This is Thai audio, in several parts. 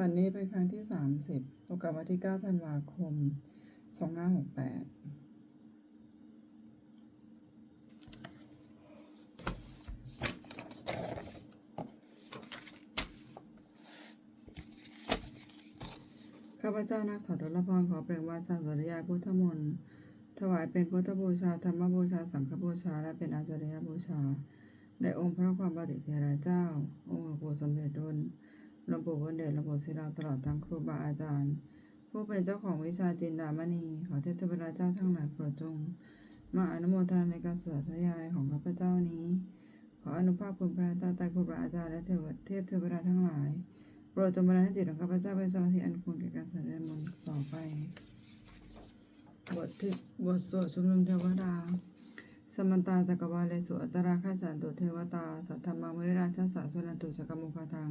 วันนี้เป็นครั้งที่ 30ตรงกับวันที่ 9 ธันวาคม 2568ข้าพเจ้านักถอดรพรขอเปล่งวาจาสริยาพุทธมนต์ถวายเป็นพุทธบูชาธรรมบูชาสังฆบูชา และเป็นอาจาริยบูชาในองค์พระความบดิเทระเจ้า องค์หลวงปู่สมเด็จดุล หลวงปู่วันเดชหลวงปู่ศิลาตลอดทั้งครูบาอาจารย์ ผู้เป็นเจ้าของวิชาจินดามณี ขอเทพเทวดาเจ้าทั้งหลายโปรดจง มาอนุโมทนาในการสวดพระยายของข้าพเจ้านี้ ขออนุภาพคุณพระตาตาครูบาอาจารย์และเทวเทพเทวดาทั้งหลาย โปรดจงบันดาลให้จิตของข้าพเจ้าเป็นสมาธิอันควรแก่การแสดมนต์ต่อไปบทที่บทสวดชุมนุมเทวดา สมันตาจักรวาเลสุอัตราคาสันตุเทวตา สัทธรรมมริราชาสาสนันตุสกมุขทัง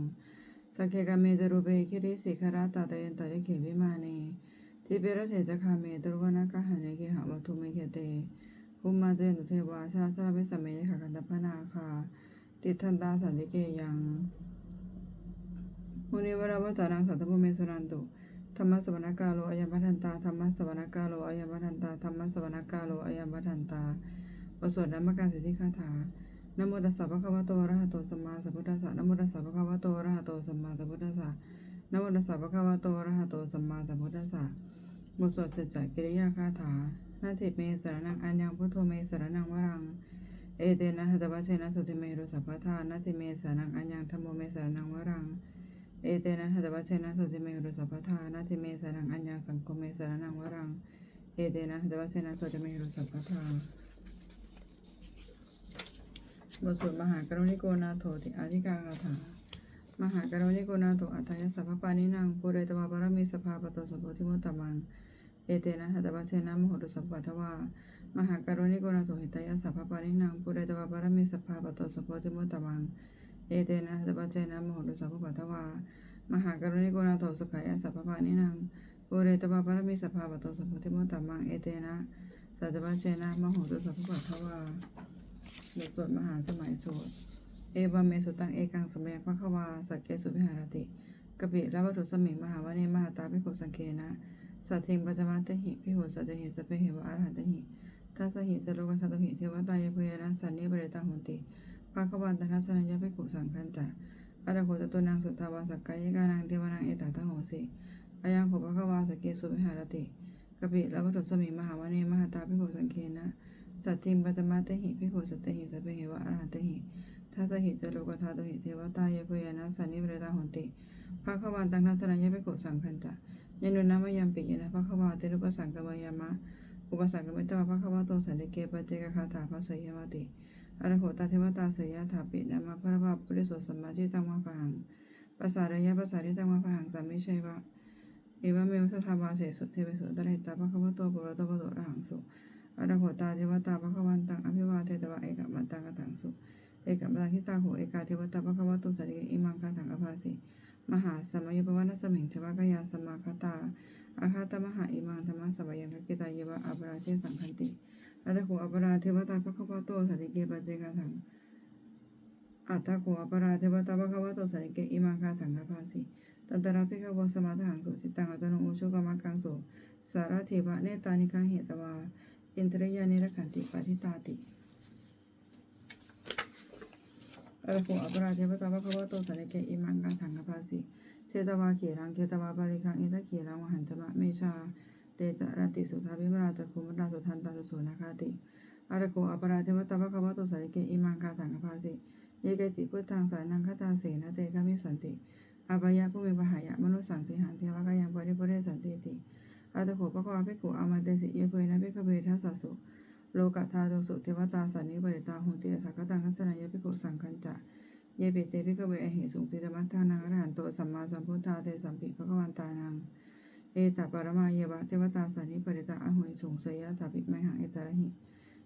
สักเคกาเมจรูเบคิริสิคราตาตยันตริเขวิมาเนทิเปรเถจคาเมตรุวนาคหาเนเกหาวัตุเมเขเตภุมมาเจนตุเทวาชาชาเวสเมยขกันตพนาคา ติทันตาสันติเกยังมุนิวราวจานังสัตตพุเมสุรันตุธรรมสวรรกาโลอายมพันตาธรรมสวรรกาโลอายมพันตาธรรมสวรรกาโลอายมพันตาบทสวดนามการสิทธิคาถา นโมตัสสะภะคะวะโตอะระหะโตสัมมาสัมพุทธัสสะนโมตัสสะภะคะวะโตอะระหะโตสัมมาสัมพุทธัสสะนโมตัสสะภะคะวะโตอะระหะโตสัมมาสัมพุทธัสสะบทสวดเสร็จจากกิริยาคาถานาทิเมสรนังอัญญังพุทโธเมสรนังวรัง เอเตนะหัตถวัชเชนะสุติเมรุสัพพทานาทิเมสรนังอัญญังธัมโมเมสรนังวรัง เอเตนะหัตถวัชเชนะสุติเมรุสัพพทานาทิเมสรนังอัญญังสังคมเมสรนังวรัง เอเตนะหัตถวัชเชนะสุติเมรุสัพพทา บทสวดมหากรุณิโกนาโถติอธิกาคาถามหากรุณิโกนาโถอัตยสัพพปานินังปุเรตวาปรมีสภาปโตสัพพทิมุตตมังเอเตนะหัตถวัเชนะมโหตุสัพพะทวามหากรุณิโกนาโถหิตายสัพพปานินังปุเรตวาปรมีสภาปโตสัพพทิมุตตมังเอเตนะหัตถวัเชนะมโหตุสัพพะทวามหากรุณิโกนาโถสุขายสัพพปานินังปุเรตวาปรมีสภาปโตสัพพทิมุตตมังเอเตนะสัตตวัเชนะมโหตุสัพพะทวา บทสวดมหาสมัยสวดเอวาเมสุตังเอกังสมัยพระควาสักเกสุวิหารติกปิและวัตถุสมิงมหาวเนมหาตาภิกสังเคนะสัตถิงปัจจมัตตหิภิกขุสัจหิสเปหิวะอรหัตหิทัสหิจโลกัสสตุหิเทวตายเพยนะสันนิบริตังหุนติภาควันตัสสนัญญภิกุสังคันจะอรโหตตุนังสุทธาวาสักกายกานังเทวนังเอตตะโหสิอายังขภควาสักเกสุวิหารติกปิและวัตถุสมิงมหาวเนมหาตาภิกสังเคนะ สัตถิงปัจมัตตหิภิกขุสัจหิสเปหิวะอรหันตหิทัสหิจโลกธาตุหิเทวตายะพยานะสันนิเวรตาหนติภาควานตังทัสนัญญะเปโกสังคันจะยนุนามยามปิยนะภาควานเตรุปสังกมยามะอุปสังกมิตวะภาควานโตสันติเกปเจกคาถาภาสยามติอรโหตาเทวตาสยถาปินามาพระภาปุริโสสัมมาจิตังวะพังภาษาระยะภาษาริตังวะพังสัมมิชัยวะเอวะเมวสัทธาวาเสสุเทวสุตระหิตาภควานโตปุระโตปโตระหังสุ อรโหตาเทวตาภควันตังอภิวาเทตวะเอกมันตังกตังสุเอกมตังทิตาโหเอกาเทวตาภควัตุสริอิมังคาถังอภาสิมหาสมัยปวันสมิงเทวกายาสมาคตาอาคาตมหาอิมังธรรมสมัยยังกิตาเยวะอัปราเชสังคันติอัตโขอัปราเทวตาภควัตุสริเกปเจกาถังอัตโขอัปราเทวตาภควัตุสริเกอิมังคาถังอภาสิตันตระภิกวสมาทังสุจิตังอัตโนโอชุกามังกังสุสารเทวะเนตานิคังเหตวา อินทริยานิรขันติปฏิตาติอรหังอัปราเทวตาภควโตสันเกอิมังกังถังกภาสิเชตวาเขรังเชตวาบาลิคังอิทะเขรังวหันจมะเมชาเตจารติสุทาวิมราจักขุมราสุทันตาสุโสนาคาติอรหังอัปราเทวตาภควโตสันเกอิมังกังถังกภาสิเยเกจิพุทธังสานังคตาเสนะเตกะมิสันติอาปยะผู้มีปหายะมนุสังติหังเทวะกายังปริปุเรสันติติ อัตโขปะควาภิกขุอามาเตสิเยเพนะภิกขเวทัสสสุโลกธาตุสุเทวตาสันนิบริตาหุติถากตังคัสนัยยภิกขุสังคัญจะเยเปเตภิกขเวอเหสุงติธรรมทานังอรหันโตสัมมาสัมพุทธาเตสัมปิภะคะวันตานังเอตปารมาเยวะเทวตาสันนิบริตาอหุยสุงเสยะถาปิไมหังเอตระหิ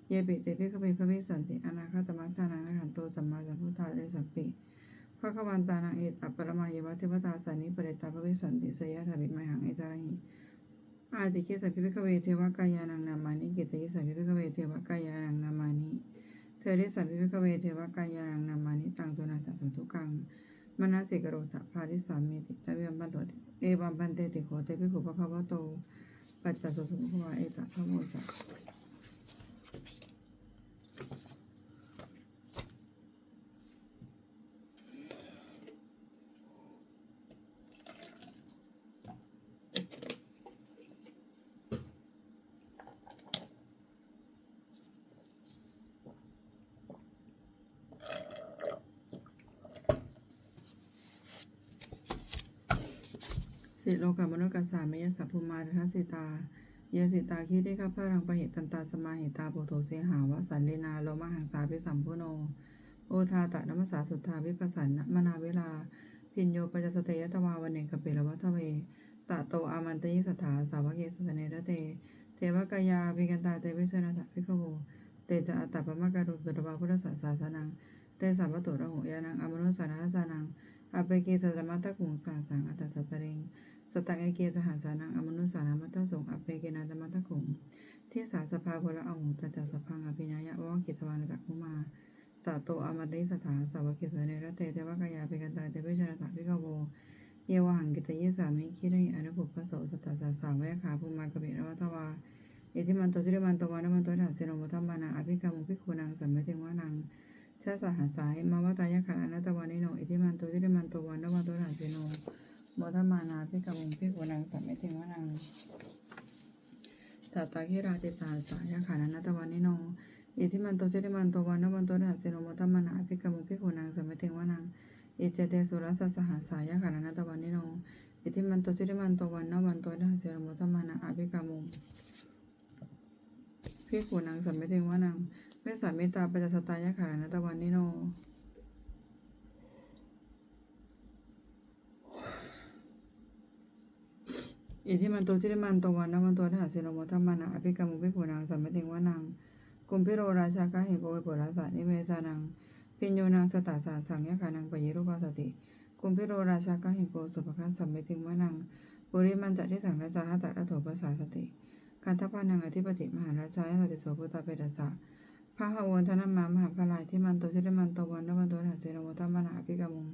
เยเปเตภิกขเวพระวิสันติอนาคตมัทานังอรหันโตสัมมาสัมพุทธาเตสัมปิภะคะวันตานังเอตปารมาเยวะเทวตาสันนิบริตาพระวิสันติเสยะถาปิไมหังเอตระหิ อาติเคสัพพิพิคเวเทวกายานังนามานิเกตยิสัพพิพิคเวเทวกายานังนามานิเธอได้สัพพิพิคเวเทวกายานังนามานิตังสุนัตสันตุกังมนาสิกโรตะภาริสามีติจาวิยัมปันโตเอวัมปันเตติโคเตปิโคปะคะวะโต ปัจจสุสุภวะเอตะพะโมจะ สิโลกามนุกัสสามิยสัพพุมาทัสสิตาเยสิตาคิได้ข้าพระรังปะเหตันตาสมาเหตาโพโทเสหาวสันเลนาโลมาหังสาพิสัมพุโน โอทาตะนัมสสาสุทธาวิปัสสันะมนาเวลา พินโยปัจสเตยตวาวันเนกเปรวัตเวตะโตอามันตยิสถาสาวกเยสสเนระเต เทวกายาวิกันตาเตวิชนะตะพิกโวเตจะอัตตปมะการุสุตบาพุทธศาสาสนัง เตสัพพะโตระโหยานังอมนุสานาสานังอเปเกสัตมัตตะกุงสาสังอัตตสัตตะเริง สตังเอเกสหาสานังอมนุสานามัตตสงอเปเกนาตมัตตขุงที่สาสภาพละอหุตจัสสพังอภิญญะวะกิตวานจักขุมาตาโตอมริสถาสาวกิสเนรเตเทวกายาเปกันตาเตเวชรตาภิกโวเยวหังกิตเยสามิคิริอนุภุปะโสสตัสสสาวะขาภูมากะเบรวัตวาอิทิมันโตสิริมันโตวานมันโตทัสสิโนมุทัมมานาอภิกรรมุภิกุนังสัมมติวานังชาสหัสายมาวตายะขันอนัตตวานิโนอิทิมันโตทิริมันโตวันนวันโตทัสสิโน โมทมานาพิกมุงพิกุนังสัมเมติวนังสัตตาคิราติสาสายะขันอนัตวานิโนอิทิมันโตทิริมันโตวันนวันโตทัสสิโนโมทมานาพิกมุงพิกุนังสัมเมติวนังอิเจเตสุรัสสหสายะขันอนัตวานิโนอิทิมันโตทิริมันโตวันนวันโตทัสสิโนโมทมานาอภิกมุงพิกุนังสัมเมติวนังเวสามิตาปัจจสตายะขานะตะวันนิโน อิทิมันโตทิริมันโตวันนวันโตทัสสิโนโมทัมมานะอภิกรรมุภิกขุนังสัมมติงวานังกุมพิโรราชากาหิโกวิปุราสานิเวสานังพิญโยนังสตาสาสังยขานังปยิรุปาสติกุมพิโรราชากาหิโกสุภคัสสัมมติงวานังปุริมันจะที่สังราชาหตัตระโถปัสสาสติคันทพานังอธิปติมหาราชายสติโสพุตาเปตสะพระหวนธนมามหาพลายที่มันโตชิริมันโตวันนวันโตหัสเจนโมทัมมนาภิกรมุง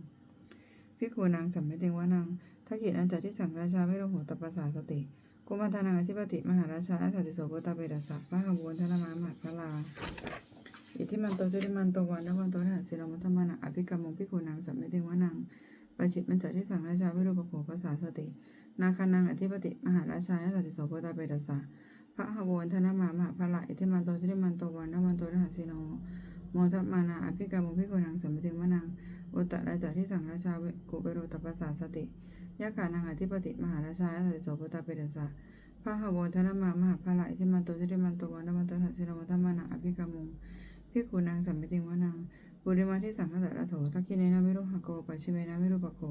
พิกูนางสัมเมติงวานัง ทักขิณอันจัดที่สังราชาไม่รู้หัวตปัสสาสติกุมาทานังอธิปติมหาราชาอาสัติโสโพตาเปตสะพระหวนธนมามหาพลาอิทิมันโตชิริมันโตวันนวันโตหัสเจนโมทัมนาอภิกรรมงพิกูนางสัมเมติงวนังปัญจิตมันจัดที่สังราชาไม่รู้ปโภปัสสาสติ นาคานังอธิปติมหาราชาอาสัติโสโพตาเปตสะพระหวนธนมามหาพละอิทิมันโตชิริมันโตวันนวันโตรหัสสิโนโมทัมานาอภิกรรมุภิโกนังสัมปติมนังอุตตราจาที่สังราชาเวกุเบโรตปัสสาสติ ยะขานังอธิปติมหาราชาอสัติโสพุตาเปรสะพระหวนธนมามหาพละอิทิมันโตชิริมันโตวันนวันโตรหัสสิโนโมทัปมานาอภิกรรมุภิกุนังสัมปติมนังบุริมาที่สังฆตระโถทักขินนะวิรุหะโกปัชิเมนะวิรุปโค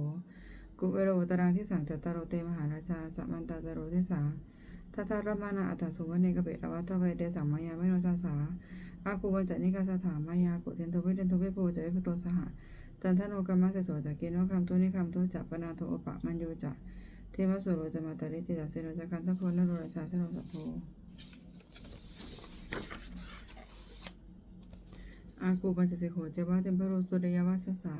กุเบโรตรังที่สังจัตตารเตมหาราชาสัมมันตตโรทิสาทัตตารมานาอัตถสุวรรณเนกเบรวัตเวเดสัมมายาไม่โนทัสสาอาคูวันจันิกาสถามายากุเทนโทเวเทนโทเวโปจะเวปโตสหะ จันทโนกรรมเสโสจักกินโนคำตุนิคำตุจัปปนาโทอปะมันโยจะเทวสุโรจะมาตริจิจัสเสโนจักันทโคนโรราชาเสโนสัพโพอาคูปัญจสิโขเจวะเทมเพโรสุริยวัชสา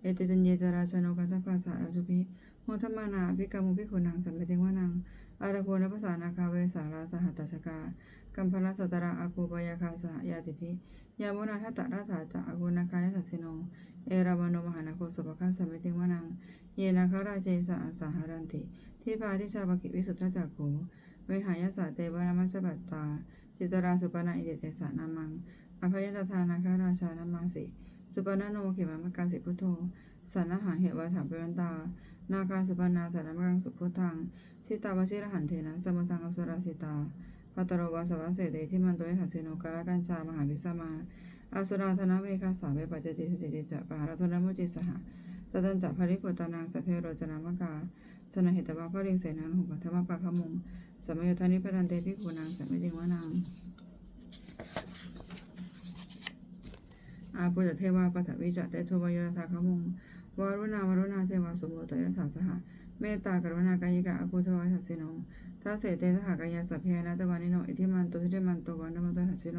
เอติตัญเยจราชโนกันทภาษาราจุพิโมทมานาภิกรรมุภิขุนังสัมเปติวานังอาราโกนภาษานาคาเวสาราสหัตชกากัมพลสัตระอากูปยาคาสหยาติพิยามุนาทัตตะรัฐาจะอากูนาคายสัสสิโน เอราวันโนมหานาโคสุปคัสสมิติวนัง เยนาคาราเจสะอาสาหารันติ ที่พาทิชาปกิวิสุทธจักโขเวหายสาเตวนามัชปัตตา จิตราสุปนาอิเดเตสานามัง อภัยตทานาคาราชานามาสิ สุปนาโนเขมามกาสิพุทโธสันนหาเหวะถาเปวันตา นาคาสุปนาสารมังสุพุทัง ชิตาวชิรหันเทนะสมุทังอสุราสิตาปัตตโรวาสวะเสเดที่มันโดยหัสสิโนกาลกัญชามหาวิสมา อาสุราธนาเวคาสาเวปัจจติสุจิติจะปหารทนมุจิสหะตตันจะภริปุตตานังสัพเพโรจนามกาสนหิตวะพระริงเสนังหุปธรรมปะขมุงสมัยทานิพรันเตพิกุนังสัมมิติวานังอาปุจเทวาปัทวิจเตโทวายตาขมุงวารุณาวารุณาเทวาสมุตยสาสหะเมตตากรุณากายิกาอกุทวาสัสสิโนทัสเสเตสหกายาสัพเพนะตวานิโนอิทิมันโตทิเดมันโตวันนมันโตหัสสิโน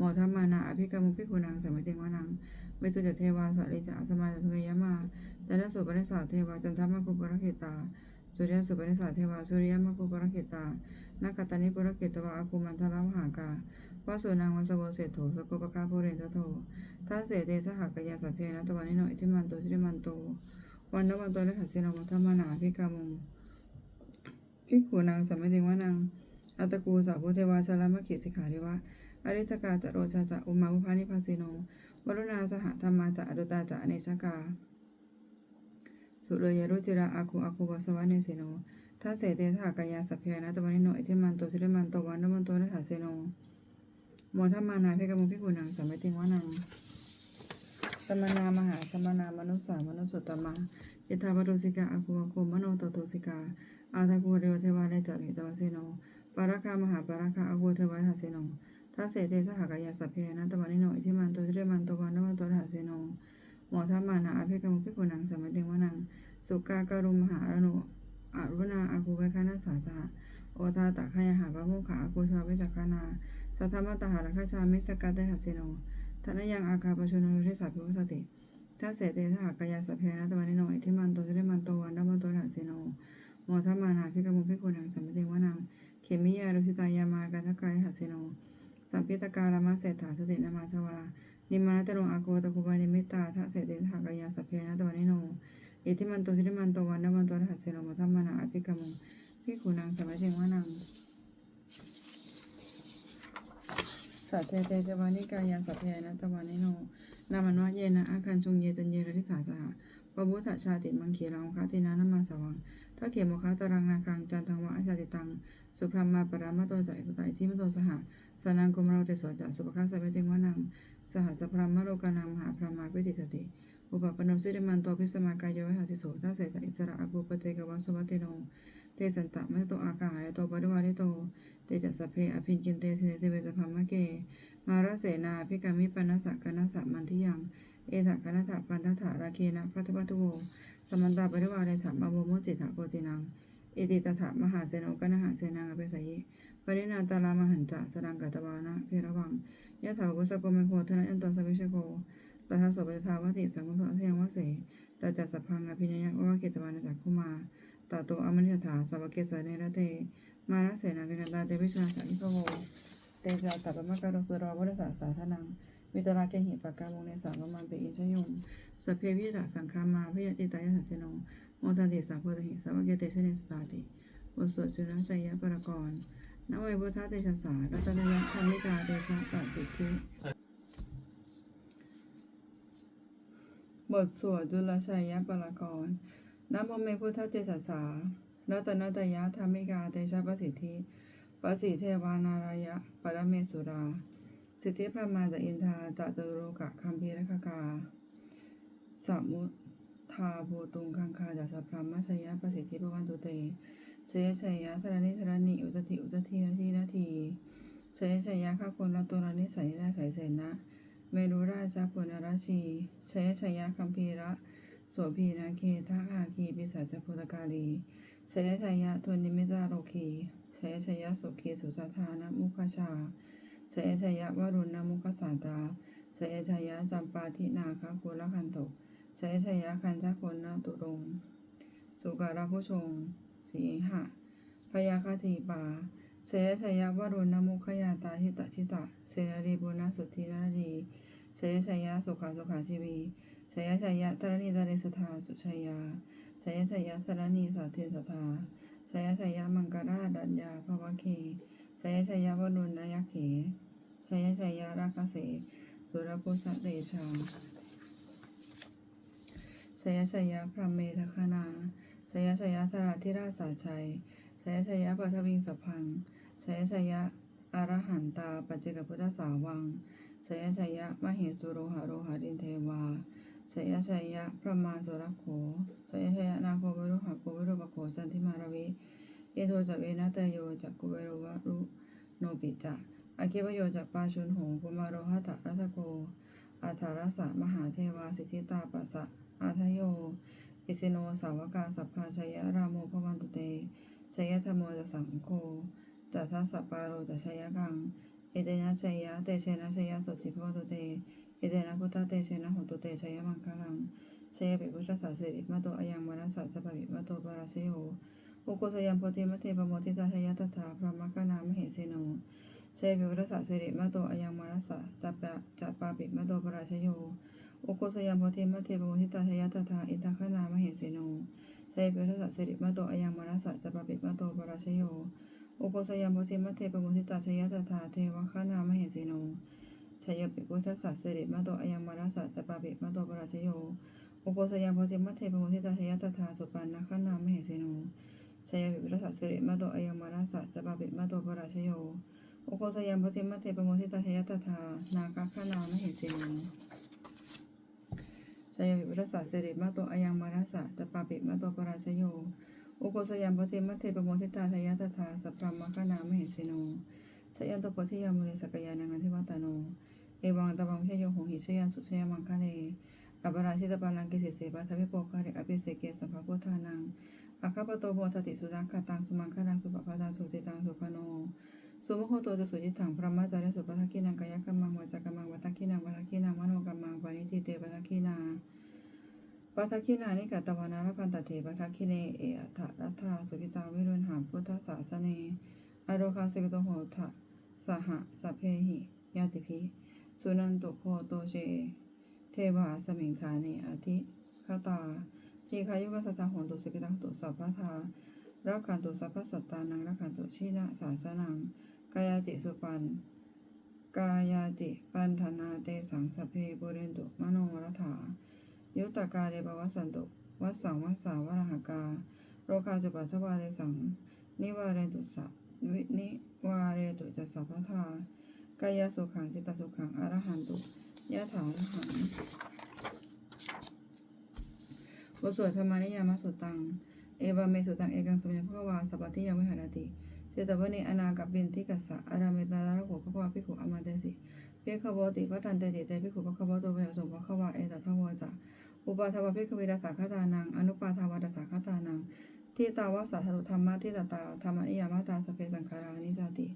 โมทัมมานาอภิกรรมุภิกุนังสมิติวานังเมตุจเทวาสัลิจาสมาจทเวยมาจันทสุปนิสสาเทวาจันทมะกุปรคิตาสุริยสุปนิสสาเทวาสุริยมะกุปรคิตานาคตานิปุรคิตวะอากุมันทรมหากาวาสุนังวัสโวเสโถสกุปกาโพเรนทโททัสเสเตสหกยาสัพเพนะตวันนิโนอิทิมันโตสิริมันโตวันนวันโตเลขัสสินามทัมมานาภิกามุงภิกขุนางสัมมติวานังอัตตกูสาวเทวาสลามะขิสิกขาริวะ อริทกาจโรชาจะอุมาภุพานิภาสิโนวรุณาสหธรรมาจะอดุตาจะอเนชกา สุรยรุจิระอาคูอาคูวสวะเนสิโนทัสเสเตสหกายาสัพเพนะตวันิโนอิทิมันโตสิริมันโตวันนวันโตเลขัสสิโนโมทัมมานาเพกมุพิกุนังสัมมติงวานังสมนามหาสมนามนุสสามนุสสุตตมายิทาปตุสิกาอาคูอาคูมโนโตโตสิกา อาตาคูเรวเทวาเลจามิตวเสโนปาราคามหาปาราคาอาคูเทวาทัสเสโน ทัสเสเตสหกายาสัพเพนะตวันนิโนอิทิมันโตสิเรมันโตวันนวันโตทัสเสโนโมทัมมานาอภิกรรมุพิกุนังสัมมติงวนัง สุกาการุมหาอนุอารุณาอาคูเวคานาสาสหโอทาตะขยหาพระโมขขาอาคูชาเวจักานาสัทธรรมตหาราคชามิสกัตเตหัสสิโนทนยังอาคาปชโนยุทิสาพิวสติทัสเสเตสหากายาสเพนะตวันนิโนอิทิมันโตจิริมันโตวันนมันโตหัสสิโนโมทัมมานาภิกมุภิกุนังสัมปติวนัง เขมิยารุพิตายามากันทกายหัสสิโน สัมพิตการามาเศรษฐาสุตินามาชวานิมานะตรงอาโกตะคุบานิมิตาทัสเสเตสหากายาสเพนะตวันนิโนเอิทิมันโตจิริมันโตวันนมันโตหัสสิโนโมทัมมานาอภิกรรมุภิกุนังสัมปติวานังสัตเทเตจวานิกายาสัพเพนะตวานิโนนามันวะเยนะอาคันจงเยจันเยรทิสาสหะปะบุทธชาติมังคีรังคาตินานามาสวังถ้าเขมโมคาตรังนาคังจันทังวะอาชาติตัง สุพรหมาปรามะโตจัยปุตตอิทิมโตสหะ สานังกุมเราเตโสจะสุปคัสสะเวติงวานังสหัสพรหมโลกานังมหาพรหมาปิติสติอุปปนนสิริมันโตพิสมากายโยหะสิโสทัสเสตอิสระอากุปเจกวัสวัติโนเตสันตะมะโตอากาหะโตปริวาริโตเตจัสสพเพอภินกินเตเทเทเวสพัมมะเก มารเสนาพิกามิปนนสสะกนัสสะมันทิยัง เอถะกนัสสะปันทถาราเคนะพัทวัตุโวสมันตาปริวาเรถะมาโมโมจิตะโกจินังอิติตถะมหาเสโนกนะหะเสนังอภิสัยยิ รินาตาลามหันจะสรังกัตวานะเพระวังยะถากุสโกเมโคทนะยันตสวิชโกตถาสปทาวติสังคุสเทยังวะเสตจัสสะพังอภินยังวะเกตวานจักคุมาตาโตอมนิยถาสวเกสเนระเตมาราเสนาเวกันตาเตวิชนาสังิโกเตจาตัปมะการุสุรวุสาสาธนังวิตราเกหิปากามุงในสามมันเปอิชยุงสเพวิระสังคามาพยติตายสัสสิโนโมทันติสัพพะหิสาวเกเตชเนสตาติบุสวดจุลชัยยะปรกร นเวพุทธเตชะสารัตนยะธรรมิกาเตชะปัสสิทธิบทสวดจุลชัยยะปรากรนโมเมพุทธเตชะสารัตนตยะธรรมิกาเตชะปัสสิทธิปสิเทวานารายะ ปรเมสุรา สิทธิพระมาจอินทาจัตุโรกะคัมภีรคกาสมุทาภูตุงคังคาจัสะพรหมชยะประสิทธิพวันตุเต เชยชัยยะธรณิธรณิอุตติอุตตินาทีนาทีเชยชัยยะข้าคนละตัวละนิสัยนาสายเสนะ เมรุราชปุณราชีเชยชัยยะคัมภีระโสพีนาเคทาอาคีปิสัจพุทธกาลีเชยชัยยะทุนิมิตาโรคีเชยชัยยะสุขีสุสาธานะมุขชาเชยชัยยะวรุณมุขสาตาเชยชัยยะจัมปาทินาคกุลคันโตใช้ชยะคันชะคนนาตุรงสุการะผู้ชง สีหะพยาคติปาเสยชยะวรุณมุขยาตาทิตชิตะเสนรีบุญสุทธินารีเสยชยะสุขาสุขาชีวีเสยชยะตรณีตริสธาสุชยาเสยชยะสรณีสาเทสธาเสยชยะมังกราดัญญาภวเคเสยชยะวรุณายเขเสยชยะราคเสสุรพุสเตชาสยชยะพระเมทคณา สยชยะสระธิราชสาชัยสยชยะปัทวิงสพังสยชยะอรหันตาปัจเจกพุทธสาวังสยชยะมเหสุโรหะโรหะรินเทวาสยชยะพระมาสุรโขสยชยะนาโควิรุหะโควิรุปโขจันทิมารวิ เอโทจัเวนะเตโยจักกุเวโรวะรุโนปิจะอากิวโยจักปาชุนโหกุมารโรหะตะรัตโกอัทารสะมหาเทวาสิทธิตาปัสสะอาทโย อิสิโนสาวกาสัพพาชยรามโมพวันตุเตชยธรรมโมจะสังโฆจัตถสัปปาโรจะชยกัง เอเตนะชยะเตเชนะชยะสุจิพวตุเต เอเตนะพุทธเตเชนะหุตุเตชยมังคลังชเชยปิพุทธสสะสิริมาโตอยังมรสสัจจปปิมาโตปราชโยอุโกสยัมโพธิมัเทปโมทิตาชยตถาพระมกนามเหสีโนชยปิพุทธสสะสิริมาโตอยังมรสสัจปะจปปิมาโตปราชโย อุโกสยัมพธิมัตเทปโมทิตาชยตถาอินทคนามเหสีโนเชยปิพุทธสสะสิริมาโตอายังมรสสัจจปปิมาโตปราชโยอุโกสยามพธิมัทเทปโมทิตาชยตถาเทวคานามเหสีโนชยปิพุทธสัสสิริมาโตอายังมาราสัจจปาปิมาโตปราชโยอุโกสยามพธิมัทเทปโมทิตาชยตถาสุปันนคานามเหสีโนชยปิพุทธสัสสิริมาโตอายังมาราสัจจปาปิมาโตปราชโยอุโกสยามพธิมัทเทปโมทิตาชยตถานาคาคานามเหสีโน ยปิพุทธสัสสิริมาโตอายังมาราสัจจปาปิมาโตปราชโยโอโกสยามปฏิมัตเทปโมทิตาทายาตถาสัพพรมมคานามเหสิโนชยันตปธิยามุนิสกยานังนันทิวัตโน เอวังตบังเชโยหงหิชยันสุชยมังคะเลอัปราชิตปาลังกิสิเสปะทวิโปคะเรอภิเสเกสัพพะพุทธานังอาคาปโตโพธติสุดังคตังสุมังคะนังสุปปะตังสุติตังสุขโน สุมุโหโตจะสุจิตังพระมัจารสุปทักขินังกายกัมมังวาจากัมมังวัตคินังวัตคินังมโนกัมมังปานิทิเตปทักขินาปัทคินานิกาตวานาลพันตเถปัทคิเนเออัฏฐรัตถาสุกิตาวิรุณหามพุทธศาสเนอโรคาสิกโตโหทะสหสเพหิยาติภิสุนันตุโพโตเชเทวาสมิงคาเนอธิคตาทีคายุกสัตตาโหนตุสิกิตังตุสัพพะทา รักขันตุสัพพสัตตานังรักขันตุชีนะสาสนัง กายาจิสุปัน กายาจิปันธนาเตสังสเพปุเรนตุมโนรถา ยุตากาเดบวัสสันตุวัสสังวัสสาวรหากา โรคาจุปัทวาเรสัง นิวาเรตุสะวินิวาเรตุจัสสะพทากายสุขังจิตสุขังอรหันตุยะถาระหังบทสวดธรรมานิยามสุตัง เอวาเมสุตังเอกังสมัญพระวาสัพพติยาวิหารติเจตวเนอนากับบินทิกัสสะอาราเมตาลารโขพระวาภิขุอมาเตสิเพียขบติพระทันเตติเตภิขุพระขบโตเวสงพระขวาเอตทวจาอุปาทวภิกขเวดาสาคตานัง อนุปาทวดาสาคตานังที่ตาวาสาธุธรรมะที่ตตาธรรมนิยามาตาสเพสังขารานิจติ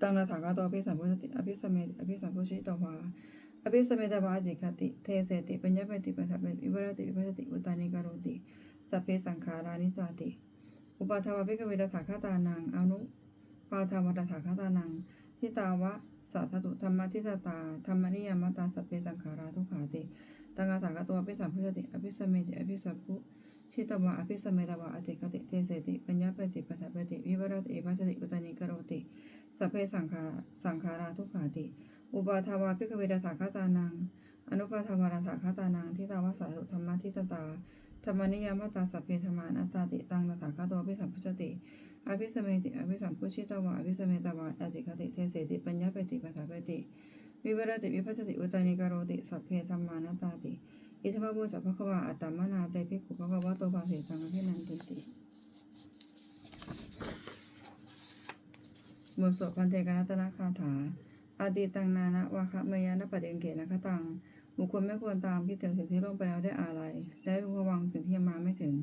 ตังนาถากาโตอภิสัมพุชติอภิสมเมอภิสัมพุชิตวาอภิสมเมตวาจิคติ เทเสติปัญญาปฏิปัฏฐเปวิวรติวิปัสติอุตานิการโติ สพเพสังขารานิจาติ อุปาทวภิกเวดาสาคตานังอนุปาทวดาสาคตานังที่ตาวะสาธุธรรมะที่ตตาธรรมนิยามตาสพเพสังขาราทุกขาติตังกาถากตัวอภิสัมพุชติอภิสมเมติอภิสัพพุชิตวะอภิสมเมตวะอจิกติเทเสติปัญญาปฏิปทาปฏิวิวรติเอวัจติอุตานิกโรติสัพเพสังขาสังขาราทุกขาติอุปาทาวาภิกเวดาถาคตานังอนุปาทาวาราถาคตานังที่ตาวาสาธุธรรมะทิตตา ธรรมนิยามาตาสัพเพธรรมานัตตาติตังนาถาคตัวอภิสัมพุชติอภิสมเมติอภิสัมพุชิตวะอภิสมเมตวะอจิกติเทเสติปัญญาเปฏิปทาปฏิวิวรติวิพัชติอุตานิกโรติสัพเพธรรมานัตตาติอิทธิภาพุสัพพะคะวาอัตตมนาเตภิกขุภะคะวะโตภาสิตังอภินันติติบทสวดพันเทกนัตนาคาถาอาติตังนานะวาคะเมยานะปะเดงเกนะคะตัง บุคคลไม่ควรตามคิดถึงสิ่งที่ล่วงไปแล้วได้อาลัยและพึงระวังสิ่งที่ยังมาไม่ถึง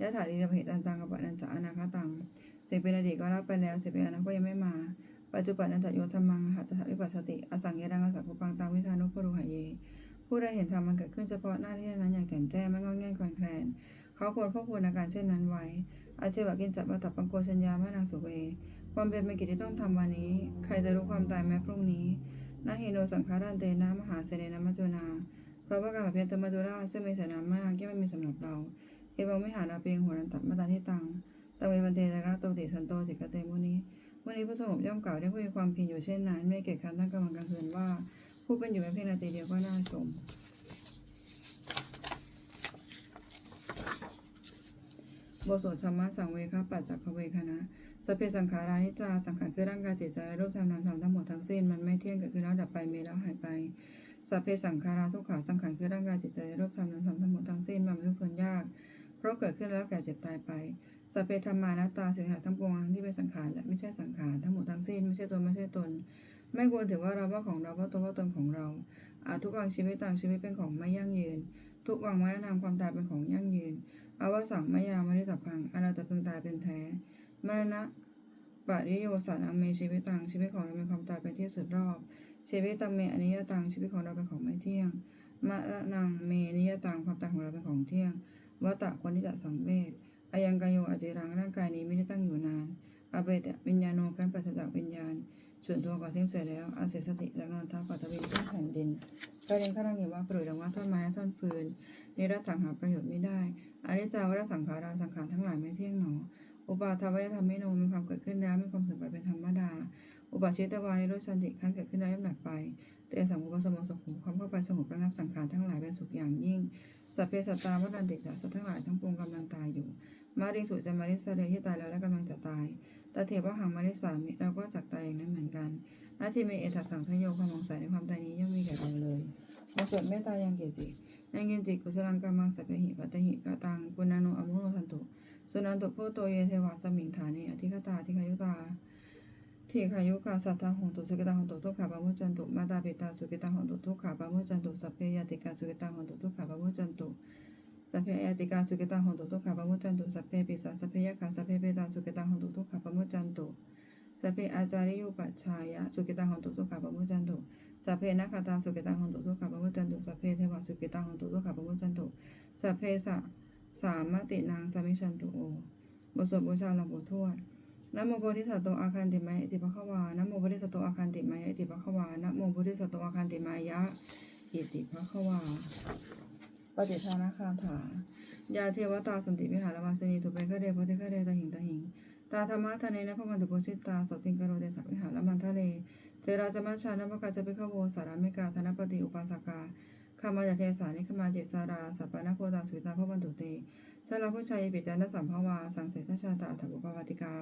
ยะถาดีจะเหตุอันตังกับปัจจันจะอนาคตังสิ่งเป็นอดีตก็รับไปแล้วสิ่งเป็นอนาคตยังไม่มา ปัจจุบันนันจะโยธรรมังหัตถวิปัสสติ อสังเยดังอสังคุปังตังวิธานุปรุหายเย ผู้ใดเห็นธรรมมันเกิดขึ้นเฉพาะหน้าที่นั้นอย่างแจ่มแจ้งไม่งอแงงคลอนแคลน เขาควรควบคุมอาการเช่นนั้นไว้ อาเชวะกินจับมาตับปังโกชัญญามานางสุเว ความเป็นเป็นกิจที่ต้องทำวันนี้ ใครจะรู้ความตายแม้พรุ่งนี้ นาฮิโนสังขารันเตนะมหาเสนนะมัจจุนา เพราะว่าการเพียรตมัจจุราซึ่งมีเสนามากย่อมไม่มีสำหรับเรา เอวังไม่หานาเพียงหัวนันตัดมาตาที่ตังตังเวมันเตตะระโตติสันโตสิกเตมุนีมุนีผู้สงบย่อมกล่าวได้ผู้มีความเพียรอยู่เช่นนั้น ไม่เกิดการตั้งกำลังกลางคืนว่า ผู้เป็นอยู่แม้เพียงนาทีเดียวก็น่าชมบทสวดธรรมะสังเวคะปัจจักขเวคณะ สเพสังขารานิจาสังขารคือร่างกายจิตใจรูปธรรมนามธรรมทั้งหมดทั้งสิ้นมันไม่เที่ยงเกิดขึ้นแล้วดับไปมีแล้วหายไปสัพเพสังขาราทุกขาสังขารคือร่างกายจิตใจรูปธรรมนามธรรมทั้งหมดทั้งสิ้นมันเป็นทุกข์ทนยาก เพราะเกิดขึ้นแล้วแก่เจ็บตายไปสัพเพธรรมานัตตาสิ่งทั้งปวงที่เป็นสังขารและไม่ใช่สังขารทั้งหมดทั้งสิ้นไม่ใช่ตนไม่ใช่ตน ไม่ควรถือว่าเราว่าของเราว่าตัวว่าตนของเราอาทุกวังชีวิตต่างชีวิตเป็นของไม่ยั่งยืน ทุกวังวัฒนธรรมความตายเป็นของยั่งยืนอาวสังมายาม่ได้ตับพังอนาตพึงตายเป็นแท้ มรณะปะริโยสันอังเมชีวิตตังชีวิตของเราเป็นความตายเป็นที่สุดรอบ ชีวิตตังเมอนิยตังชีวิตของเราเป็นของไม่เที่ยงมระนังเมนิยตังความตายของเราเป็นของเที่ยงวัตตะควรที่จะสังเวชอายังกายโยอจิรังร่างกายนี้ไม่ได้ตั้งอยู่นานอาเบตวิญญาโนการปัสจากวิญญาณ ส่วนตัวก่อเที่ยงเสร็จแล้ว อาเสสติจากนอนทับปัตตวินขึ้นแผ่นดินการเรียนข้ารังเห็นว่าปลุยดังว่าท่อนไม้ท่อนฟืนนิรัตถังหาประโยชน์ไม่ได้อนิจจาวรสังขาราสังขารทั้งหลายไม่เที่ยงหนอ อุปาทวายธรรมไม่โนมีความเกิดขึ้นแล้วมีความเสื่อมไปเป็นธรรมดา อุปาชิตวานิโรธชันติขั้นเกิดขึ้นแล้วย่อมดับไปเตสังอุปสมสุขุความเข้าไปสงบระงับสังขารทั้งหลายเป็นสุขอย่างยิ่งสัพเพสัตตาวัฏันติจัสัตว์ทั้งหลายทั้งปวงกำลังตายอยู่ มาริสุจะมาริสเรที่ตายแล้วและกำลังจะตายตาเทวะหังมาริสามิเราก็จักตายอย่างนั้นเหมือนกันนาทีเมเอตัสสังสยโยความสงสัยในความตายนี้ย่อมมีแก่เราเลยบทสวดเมตตายังเกจิยังเกจิกุศลังกามังสัพเพหิปัตตหิปะตังปุณณานุอมุโนทันตุ สุนันตุโพโตเยเทวาสมิงฐานิอธิคตาอธิคายุตาทีขายุกาสัทธาหงตุสุกิตาหงตุทุกขาปะมุจันตุมาตาปิตาสุกิตาหงตุทุกขาปะมุจันตุสัพเพยติกาสุกิตาหงตุทุกขาปะมุจันตุสัพเพยติกาสุกิตาหงตุทุกขาปะมุจันตุสัพเพปิสาสัพเพยคาสัพเพเปตาสุกิตาหงตุทุกขาปะมุจันตุสัพเพอาจาริยุปัชชายะสุกิตาหงตุทุกขาปะมุจันตุสัพเพนักขตาสุกิตาหงตุทุกขาปะมุจันตุสัพเพเทวาสุกิตาหงตุทุกขาปะมุจันตุสัพเพสะ สามมตินางสามิชันตุโอบทสวดบูชาหลวงปู่ทวดนโมโพธิสัตโตอาคันติมายะอิติภควานโมโพธิสัตโตอาคันติมายะอิติภควานโมโพธิสัตโตอาคันติมายะอิติภควาปฏิทานาคาถายาเทวตาสันติวิหารวาสนีตุเปกเรปฏิกเรตาหิงตาหิง ตาธรรมะทะเนนะพระมันตุโพชิตาสติงกโรเดถวิหารมันทะเล เทราจมัชชานะปะกาจะเปขโวสารามิกาธนปฏิอุปาสกา ขามาจากเทสานิขมาเจสาราสัปปนะโพตาสุตาพระบันตุเตชาลาผู้ชายปิจันทสัมภวา สังเสทชาตาอัฏฐกุปาวาติกา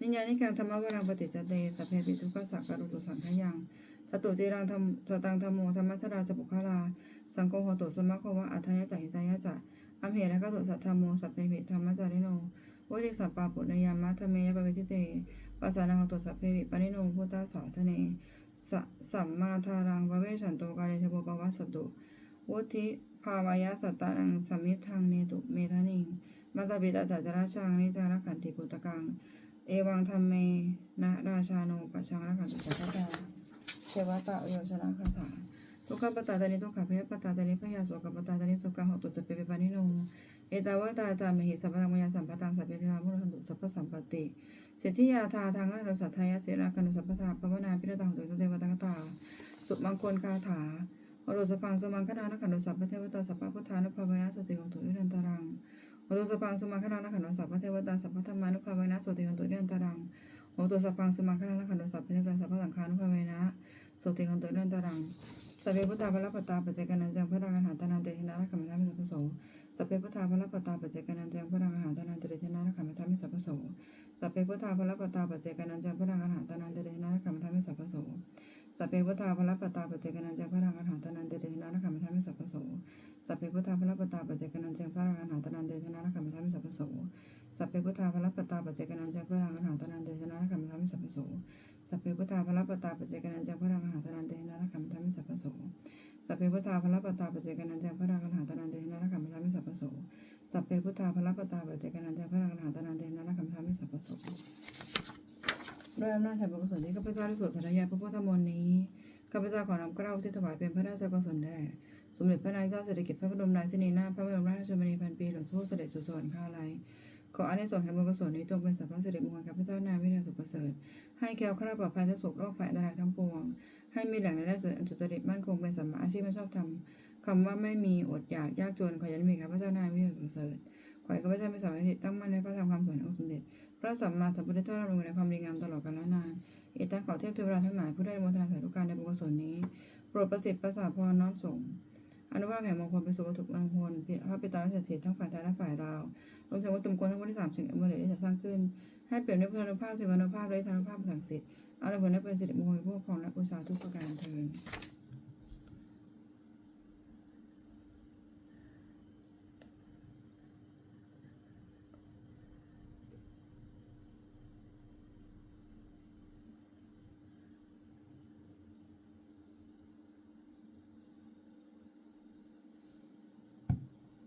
นิญญานิการธรรมวรังปฏิจเตสัพเพปิทุกขสักการุตุสังขยังตตุติรังธรรมสตังธรรมโมธรรมัทราจปุคลาสังโฆโหตุสมะโควะอัธยจักหิตายจักอัมเหระกตุสัทธรรมโมสัพเพปิธรรมจาริโนวติสัปปาปุณยามะธรรมเมยปะเวทิเตปัสสานังโหตุสัพเพปิปนิโนพุทธสาสเนสะสัมมาทารังปะเวชันโตกาเลเทโปปวัสสตุ วุธิภาวายสัตตานังสมิทังเนตุเมธานิงมาตาบิดาตาจราชังนิจารักขันติปุตตะกัง เอวังธรรมเมนะราชาโนปัจชังรักขันติสัพพะตาเทวตาโยชนะคาถาทุกขปตาตานิทุกขเพปตาตานิพยาโสกปตาตานิสุกังหตุสเปเปปานิโนเอตาวตาจามหิสัพพังมยาสัมปตังสัพเพเทวามุรหันตุสัพพสัมปติสิทธิยาธาทางอัตสัทธายเสราคันุสัพพทาปวนาพิรตังตุเทวตังตา สุมังคลคาถา โอรสพังสมังคณานขันตุสัพพะเทวตาสัพพะพุทธานุภาเวนะสุติของตุนิรันตรังโอตุสปังสมังคณานขันโนสัพพะเทวตาสัพพะธรรมานุภาเวนะโสติของตุเนียนตรังโอตุสปังสมังคณานขันโนสัพพะเทวตาสัพพะสังฆานุภาเวนะโสติของตุเนียนตรัง สัพเพพุทธาภะปตาปัจเจกนันจังพระรังอาหารตานันเตหินารักขมิธามิสัพพสงสัพเพพุทธาภะปตาปัจเจกนันจังพระรังอาหารตานันเตหินารักขมิธามิสัพพสงสัพเพพุทธาภะปตาปัจเจกนันจังพระรังอาหารตานันเตหินารักขมิธามิสัพพสงสัพเพพุทธาภะปตาปัจเจกนันจังพระรังอาหารตานันเตหินารักขมิธามิสัพพสง สัพเพพุทธาภลปตาปัจเจกนันเจงพระราหารตนันเดชนะรักขมิธามิสัพพโสสัพเพพุทธาภลปตาปัจเจกนันเจงพระราหารตนันเดชนะรักขมิธามิสัพพโสสัพเพพุทธาภลปตาปัจเจกนันเจงพระราหารตนันเดชนะรักขมิธามิสัพพโสสัพเพพุทธาภลปตาปัจเจกนันเจงพระราหารตนันเดชนะรักขมิธามิสัพพโสสัพเพพุทธาภลปตาปัจเจกนันเจงพระราหารตนันเดชนะรักขมิธามิสัพพโสด้วยอำนาจแห่งบุญกุศลที่ข้าพเจ้าได้สวดสาธยายพระพุทธมนต์นี้ข้าพเจ้าขอนำเกล้าที่ถวายเป็นพระราชกุศลแด่ สมเด็จพระนางเจ้าสิริกิติ์พระบรมราชินีนาถพระบรมราชชนนีพันปีหลวงทูตเสด็จสู่สวรรคาลัยขออานิสงส์แห่งบุญกุศลนี้จงเป็นสัพพะสิริมงคลข้าพระเจ้านายวิญญาสุขประเสริฐ ให้แคล้วคลาดปลอดภัยจากโศกโรคภัยอันตรายทั้งปวง ให้มีแหล่งรายได้ส่วนอันสุจริตมั่นคงเป็นสัมมาอาชีพไม่ชอบธรรมคำว่าไม่มีอดอยากยากจนขอยันมีข้าพระเจ้านายวิญญาสุขประเสริฐขอให้ข้าพเจ้ามีสัมมาธิตั้งมั่นในพระธรรมคำสอนของค์สมเด็จพระสัมมาสัมพุทธเจ้าดำรงในความดีงามตลอดกาลนานเอตังขอเทพเทวดาทั้งหลายผู้ได้มทนาสาธุการในบุญกุศลนี้โปรดประสิทธิ์ประสาทพรน้อมส่ง อนุภาพแห่งมงคลเป็นสุขวัตถุมงคลพระปิตาเสถียรทั้งฝ่ายไทยและฝ่ายลาวรวมถึงวัตถุมงคลทั้งหมดที่สามสิ่งอมฤตที่จะสร้างขึ้น ให้เปลี่ยนด้วยพุทธานุภาพเทวานุภาพและธานุภาพสังสิทธิ์เอาละผลได้เป็นสิริมงคลพวกครองและอุตสาหทุกประการเทิน